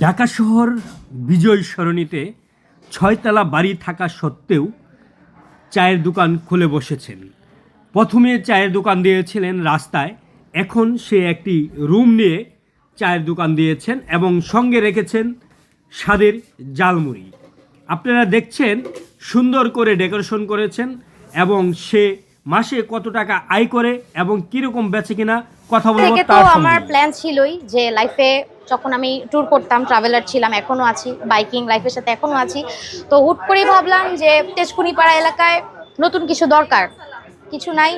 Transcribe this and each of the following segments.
ঢাকা শহর বিজয় সরণিতে ছয়তলা বাড়ি থাকা সত্ত্বেও চায়ের দোকান খুলে বসেছেন। প্রথমে চায়ের দোকান দিয়েছিলেন রাস্তায়, এখন সে একটি রুম নিয়ে চায়ের দোকান দিয়েছেন এবং সঙ্গে রেখেছেন স্বাদের জালমুড়ি আপনারা দেখছেন সুন্দর করে ডেকোরেশন করেছেন এবং সে মাসে কত টাকা আয় করে এবং কীরকম বেচে কিনা কথা বলব থেকে তো আমার প্ল্যান ছিলই যে লাইফে যখন আমি ট্যুর করতাম ট্রাভেলার ছিলাম এখনও আছি বাইকিং লাইফের সাথে এখনও আছি। তো হুট করেই ভাবলাম যে তেজকুনিপাড়া এলাকায় নতুন কিছু দরকার। কিছু নাই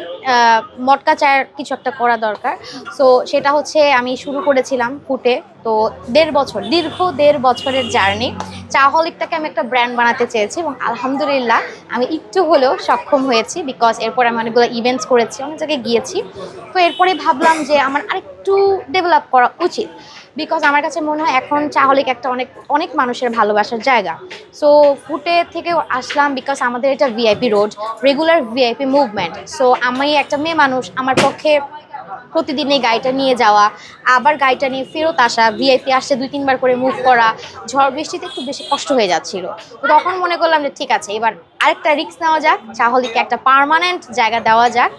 মটকা চায়ের কিছু একটা করা দরকার। সো সেটা হচ্ছে আমি শুরু করেছিলাম ফুটে তো দেড় বছর, দীর্ঘ দেড় বছরের জার্নি। চা হলিকটাকে আমি একটা ব্র্যান্ড বানাতে চেয়েছি এবং আলহামদুলিল্লাহ আমি একটু হলেও সক্ষম হয়েছি বিকজ এরপর আমি অনেকগুলো ইভেন্টস করেছি অনেক জায়গায় গিয়েছি। তো এরপরে ভাবলাম যে আমার আরেকটু ডেভেলপ করা উচিত বিকজ আমার কাছে মনে হয় এখন চাহলিক একটা অনেক অনেক মানুষের ভালোবাসার জায়গা। সো ফুটে থেকেও আসলাম বিকজ আমাদের এটা VIP road regular VIP movement so আমি একটা মেয়ে মানুষ, আমার পক্ষে প্রতিদিন এই গাড়িটা নিয়ে যাওয়া, আবার গাড়িটা নিয়ে ফেরত আসা ভিআইপি আসতে দুই, তিনবার করে মুভ করা, ঝড় বৃষ্টিতে একটু বেশি কষ্ট হয়ে যাচ্ছিল। তখন মনে করলাম যে ঠিক আছে, এবার আরেকটা রিস্ক নেওয়া যাক, চাহলিকে একটা পার্মানেন্ট জায়গা দেওয়া যাক।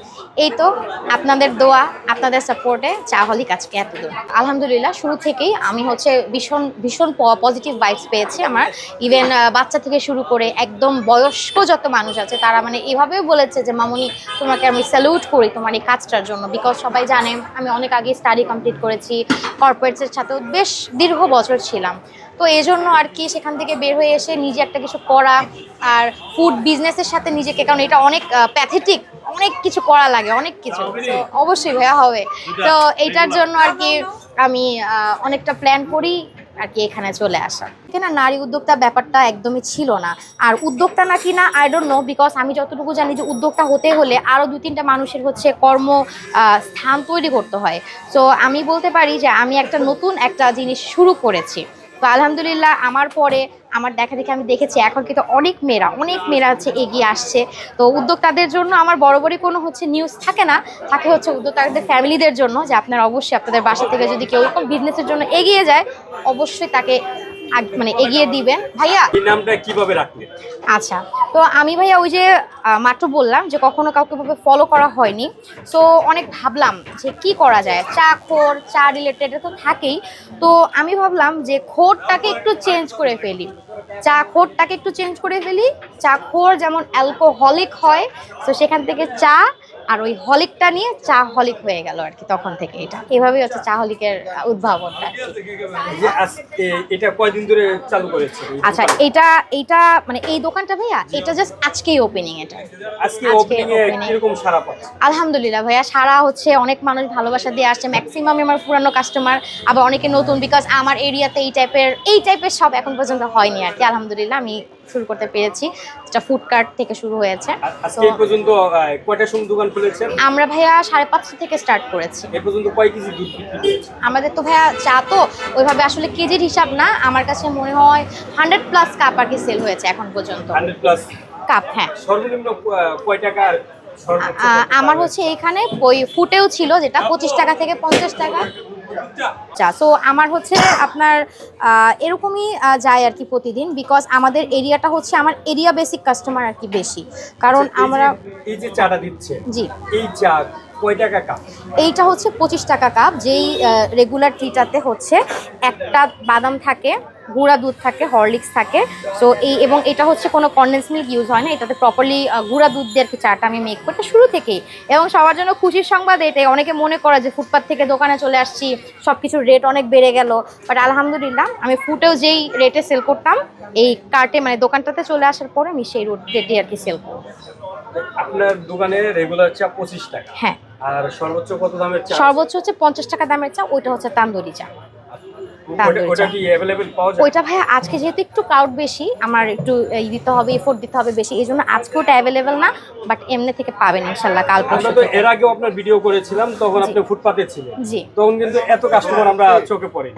এই তো আপনাদের দোয়া, আপনাদের সাপোর্টে চাহলিক আজকে এত দূর আলহামদুলিল্লাহ, শুরু থেকেই আমি হচ্ছে ভীষণ ভীষণ পজিটিভ ভাইবস পেয়েছি আমার। ইভেন বাচ্চা থেকে শুরু করে একদম বয়স্ক যত মানুষ আছে, তারা মানে এভাবেও বলেছে যে, মামুনি, তোমাকে আমি স্যালুট করি তোমার এই কাজটার জন্য। বিকজ সবাই জানে, আমি অনেক আগে স্টাডি কমপ্লিট করেছি। কর্পোরেটসের সাথেও বেশ দীর্ঘ বছর ছিলাম। তো এই জন্য আর কি সেখান থেকে বের হয়ে এসে নিজে একটা কিছু করা আর ফুড বিজনেসের সাথে নিজেকে কারণ এটা অনেক প্যাথেটিক অনেক কিছু করা লাগে অনেক কিছু। তো অবশ্যই। ভাইয়া হবে। তো এইটার জন্য আর কি আমি অনেকটা প্ল্যান করি আর কি এখানে চলে আসা। কেন নারী উদ্যোক্তা ব্যাপারটা একদমই ছিল না। আর উদ্যোক্তা নাকি না আই ডোন্ট নো বিকজ আমি যতটুকু জানি যে উদ্যোক্তা হতে হলে আরও দু তিনটা মানুষের হচ্ছে কর্ম স্থান তৈরি করতে হয়। সো আমি বলতে পারি যে আমি একটা নতুন একটা জিনিস শুরু করেছি। তো আলহামদুলিল্লাহ আমার পরে আমার দেখা দেখে আমি দেখেছি এখন কিন্তু অনেক মেয়েরা অনেক মেয়েরা হচ্ছে এগিয়ে আসছে। তো উদ্যোক্তাদের জন্য আমার বড় বড়ই কোনো হচ্ছে নিউজ থাকে না, থাকে হচ্ছে উদ্যোক্তাদের ফ্যামিলিদের জন্য যে আপনারা অবশ্যই আপনাদের বাসা থেকে যদি কেউ এরকম বিজনেসের জন্য এগিয়ে যায়, অবশ্যই তাকে মানে এগিয়ে দিবেন। ভাইয়া এই নামটা কীভাবে রাখলেন? আচ্ছা তো আমি ভাইয়া ওই যে মাত্র বললাম যে কখনো কাউকে ভাবে ফলো করা হয়নি। সো অনেক ভাবলাম যে কি করা যায়? চা খোর চা রিলেটেড তো থাকেই। তো আমি ভাবলাম যে খোরটাকে একটু চেঞ্জ করে ফেলি। চা খোরটাকে একটু চেঞ্জ করে ফেলি। চা খোর যেমন অ্যালকোহলিক হয় তো সেখান থেকে চা আর ওই হলিকটা নিয়ে চা হলিক হয়ে গেল আর কি তখন থেকে এটা। এভাবেই হচ্ছে চা হলিকের উদ্ভাবনটা। এটা কয়দিন ধরে চালু করেছে? আচ্ছা এটা এটা মানে এই দোকানটা ভাইয়া এটা জাস্ট আজকেই ওপেনিং এটা। আজকে ওপেনিং এ। কীরকম সারা পাচ্ছে? আলহামদুলিল্লাহ ভাইয়া সারা হচ্ছে অনেক মানুষ ভালোবাসা দিয়ে আসছে। ম্যাক্সিমাম আমার পুরানো কাস্টমার আবার অনেকে নতুন বিকজ আমার এরিয়াতে এই টাইপের এই টাইপের সব এখন পর্যন্ত হয়নি আর কি। আলহামদুলিল্লাহ আমি শুরু করতে পেরেছি যেটা ফুড কার্ট থেকে শুরু হয়েছে। আজকে পর্যন্ত সময় দোকান খুলেছেন আমরা ভাইয়া সাড়ে পাঁচটা থেকে স্টার্ট করেছি। এ পর্যন্ত কয় কেজি দুধ আমাদের তো ভাইয়া চা তো ওইভাবে আসলে কেজির হিসাব না আমার কাছে মনে হয় হান্ড্রেড প্লাস কাপ আর কি সেল হয়েছে এখন পর্যন্ত। হান্ড্রেড প্লাস কাপ হ্যাঁ। সর্বনিম্ন কয় টাকা আমার হচ্ছে এখানে ওই ফুটেও ছিল যেটা পঁচিশ টাকা থেকে পঞ্চাশ টাকা। আচ্ছা সো আমার হচ্ছে আপনার এরকমই যায় আর কি প্রতিদিন বিকজ আমাদের এরিয়াটা হচ্ছে আমার এরিয়া বেসিক কাস্টমার আর কি বেশি। কারণ আচ্ছা, আমরা এই যে চাটা দিচ্ছে জি। এই চা কয় টাকা কাপ এইটা হচ্ছে পঁচিশ টাকা কাপ যেই রেগুলার টিটাতে হচ্ছে একটা বাদাম থাকে, গুঁড়া দুধ থাকে হরলিক্স থাকে। সো এই, এবং এটা হচ্ছে কোনো কন্ডেন্স মিল্ক ইউজ হয় না, এটাতে প্রপারলি গুঁড়া দুধ দিয়ে চাটা আমি মেক করতে শুরু থেকেই। এবং সবার জন্য খুশির সংবাদ এটাই। অনেকে মনে করে যে ফুটপাথ থেকে দোকানে চলে আসছি সব কিছুর রেট অনেক বেড়ে গেল। বাট আলহামদুলিল্লাহ, আমি ফুটেও যেই রেটে সেল করতাম, এই কার্টে মানে দোকানটাতে চলে আসার পরে আমি সেই রেটে আর কি সেল করব আপনার দোকানে রেগুলার চা পঁচিশ টাকা। হ্যাঁ। আর সর্বোচ্চ কত দামের চা? সর্বোচ্চ হচ্ছে পঞ্চাশ টাকা দামের চা ওইটা হচ্ছে তান্দুরি চা। ওইটা ভাইয়া আজকে যেহেতু একটু ক্রাউড বেশি আমার একটু ই দিতে হবে এফোর্ট দিতে হবে বেশি এই জন্য আজকে ওটা অ্যাভেলেবেল না বাট এমনি থেকে পাবেন ইনশাল্লাহ কাল পরশু তো এর আগেও আপনার ভিডিও করেছিলাম তখন। আপনি ফুটপাতে ছিলেন। জি। তখন কিন্তু এত কাস্টমার আমরা চোখে পড়ি।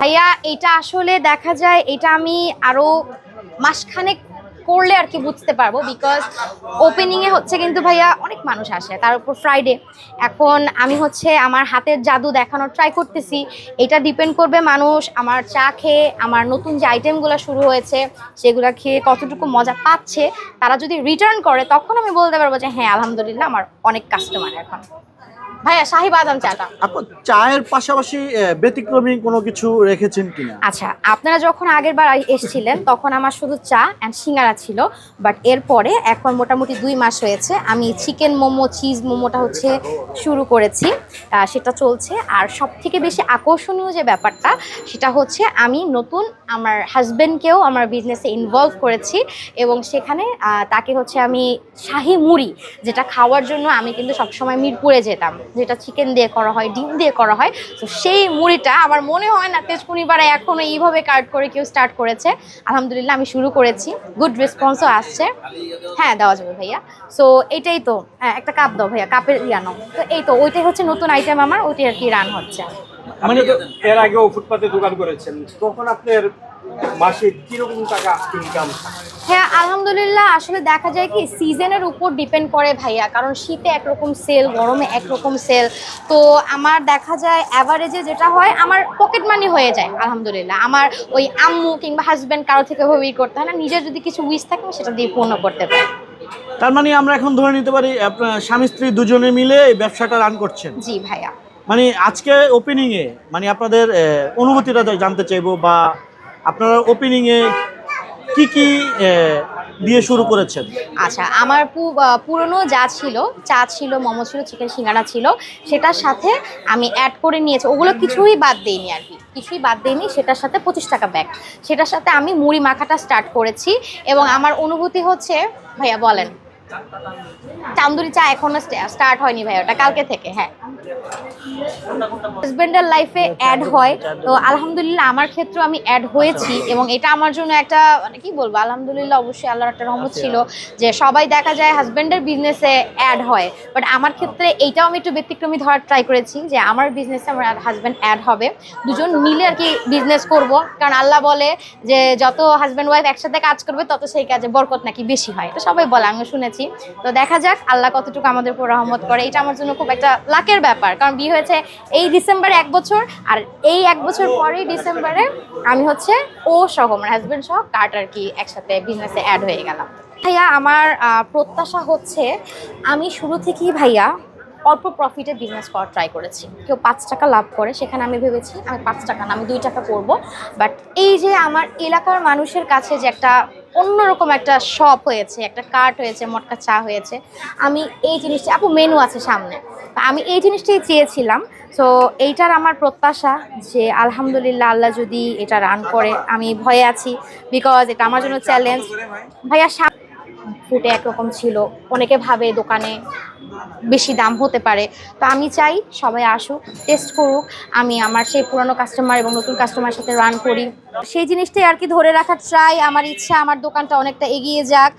ভাইয়া এটা আসলে দেখা যায় এটা আমি আরও মাসখানেক করলে আর কি বুঝতে পারব বিকজ ওপেনিংয়ে হচ্ছে কিন্তু ভাইয়া অনেক মানুষ আসে, তার উপর ফ্রাইডে এখন আমি হচ্ছে আমার হাতের জাদু দেখানোর ট্রাই করতেছি। এটা ডিপেন্ড করবে মানুষ, আমার চা খেয়ে আমার নতুন যে আইটেমগুলো শুরু হয়েছে, সেগুলো খেয়ে কতটুকু মজা পাচ্ছে, তারা যদি রিটার্ন করে, তখন আমি বলতে পারব যে হ্যাঁ আলহামদুলিল্লাহ, আমার অনেক কাস্টমার এখন। ভাইয়া শাহি বাদাম চাটা। আপু চায়ের পাশাপাশি ব্যতিক্রমী কোনো কিছু রেখেছেন কিনা? আচ্ছা আপনারা যখন আগের বার এসেছিলেন তখন আমার শুধু চা অ্যান্ড সিঙ্গারা ছিল বাট এরপরে এখন মোটামুটি দুই মাস হয়েছে আমি চিকেন মোমো চিজ মোমোটা হচ্ছে শুরু করেছি সেটা চলছে। আর সব থেকে বেশি আকর্ষণীয় যে ব্যাপারটা সেটা হচ্ছে আমি নতুন আমার হাজব্যান্ডকেও আমার বিজনেসে ইনভলভ করেছি এবং সেখানে তাকে হচ্ছে আমি শাহি মুড়ি যেটা খাওয়ার জন্য আমি কিন্তু সবসময় মিরপুরে যেতাম। যেটা চিকেন দিয়ে করা হয় ডিম দিয়ে করা হয় তো সেই মুড়িটা আমার মনে হয় না তেজকুনিপাড়ায় এখনও এইভাবে কার্ড করে কেউ স্টার্ট করেছে। আলহামদুলিল্লাহ আমি শুরু করেছি গুড রেসপন্সও আসছে। হ্যাঁ দেওয়া যাবে ভাইয়া। সো এটাই তো হ্যাঁ, একটা কাপ দাও ভাইয়া কাপের ইয়া নাও। তো এই তো ওইটাই হচ্ছে নতুন আইটেম আমার ওইটাই আর কি রান হচ্ছে। মানে এর আগেও ফুটপাতে দোকান করেছেন তখন আপনার মাসে কীরকম টাকা ইনকাম হ্যাঁ? আলহামদুলিল্লাহ আসলে দেখা যায় কি সিজনের উপর ডিপেন্ড করে ভাইয়া কারণ শীতে একরকম সেল গরমে একরকম সেল তো আমার দেখা যায় অ্যাভারেজে যেটা হয় আমার পকেট মানি হয়ে যায় আলহামদুলিল্লাহ। আমার ওই আম্মু কিংবা হাজব্যান্ড কারও থেকে ভাবেই করতে হয় না নিজের যদি কিছু উইস থাকে আমি সেটা দিয়ে পূর্ণ করতে পারি। তার মানে আমরা এখন ধরে নিতে পারি আপনার স্বামী স্ত্রী দুজনে মিলে এই ব্যবসাটা রান করছেন। জি ভাইয়া। মানে আজকে ওপেনিং এ মানে আপনাদের অনুভূতিটা জানতে চাইব বা আপনারা ওপেনিং এ কি কি দিয়ে শুরু করেছেন? আচ্ছা আমার পুরনো যা ছিল, চা ছিল, মোমো ছিল, চিকেন সিঙ্গারা ছিল, সেটার সাথে আমি অ্যাড করে নিয়েছি। ওগুলো কিছুই বাদ দিইনি আর কি। কিছুই বাদ দিইনি, সেটার সাথে পঁচিশ টাকা ব্যাগ সেটার সাথে আমি মুড়ি মাখাটা স্টার্ট করেছি এবং আমার অনুভূতি হচ্ছে, ভাইয়া বলেন। চান্দুরি চা এখনও স্টার্ট হয়নি ভাই ওটা কালকে থেকে হ্যাঁ। হাজবেন্ডের লাইফে অ্যাড হয়। তো আলহামদুলিল্লাহ আমার ক্ষেত্রে আমি অ্যাড হয়েছি এবং এটা আমার জন্য একটা মানে কি বলব আলহামদুলিল্লাহ অবশ্যই আল্লাহর একটা রহমত ছিল যে সবাই দেখা যায় হাজবেন্ডের বিজনেসে অ্যাড হয়। বাট আমার ক্ষেত্রে এইটাও আমি একটু ব্যতিক্রমী ধরার ট্রাই করেছি যে আমার বিজনেসে আমার হাজব্যান্ড অ্যাড হবে। দুজন মিলে আর কি বিজনেস করব। কারণ আল্লাহ বলে যে যত হাজব্যান্ড ওয়াইফ একসাথে কাজ করবে তত সেই কাজে বরকত নাকি বেশি হয়। এটা সবাই বলে আমিও শুনেছি। তো দেখা যাক আল্লাহ কতটুকু আমাদের উপর রহমত করে। এটা আমার জন্য খুব একটা লাকের ব্যাপার, কারণ বিয়ে হয়েছে এই ডিসেম্বরে এক বছর, আর এই এক বছর পরেই ডিসেম্বরে আমি হচ্ছে ও সহ, আমার হাজব্যান্ড সহ কার্ট আর কি একসাথে বিজনেসে অ্যাড হয়ে গেলাম। ভাইয়া, আমার প্রত্যাশা হচ্ছে আমি শুরু থেকেই ভাইয়া অল্প প্রফিটে বিজনেস করার ট্রাই করেছি। কেউ পাঁচ টাকা লাভ করে, সেখানে আমি ভেবেছি আমি পাঁচ টাকা না, আমি দুই টাকা করব। বাট এই যে আমার এলাকার মানুষের কাছে যে একটা অন্যরকম একটা শপ হয়েছে, একটা কার্ট হয়েছে, মটকা চা হয়েছে। আমি এই জিনিসটা, আপু মেনু আছে সামনে। আমি এই জিনিসটাই চেয়েছিলাম। তো এইটার আমার প্রত্যাশা যে, আলহামদুলিল্লাহ, আল্লাহ যদি এটা রান করে, আমি ভয়ে আছি। বিকজ এটা আমার জন্য চ্যালেঞ্জ ভাইয়া সা- ফুটে একরকম ছিল। অনেকে ভাবে দোকানে বেশি দাম হতে পারে। তো আমি চাই সবাই আসুক, টেস্ট করুক। আমি আমার সেই পুরনো কাস্টমার এবং নতুন কাস্টমারের সাথে রান করি। সেই জিনিসটাই আর কি ধরে রাখার ট্রাই আমার ইচ্ছা, আমার দোকানটা অনেকটা এগিয়ে যাক।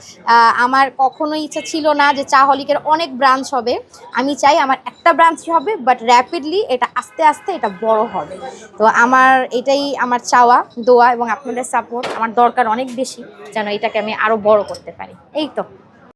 আমার কখনোই ইচ্ছা ছিল না যে চা হলিকের অনেক ব্রাঞ্চ হবে। আমি চাই আমার একটা ব্রাঞ্চ হবে বাট র্যাপিডলি এটা আস্তে আস্তে এটা বড় হবে। তো আমার এটাই আমার চাওয়া, দোয়া এবং আপনাদের সাপোর্ট আমার দরকার অনেক বেশি যেন এটাকে আমি আরও বড় করতে পারি। এই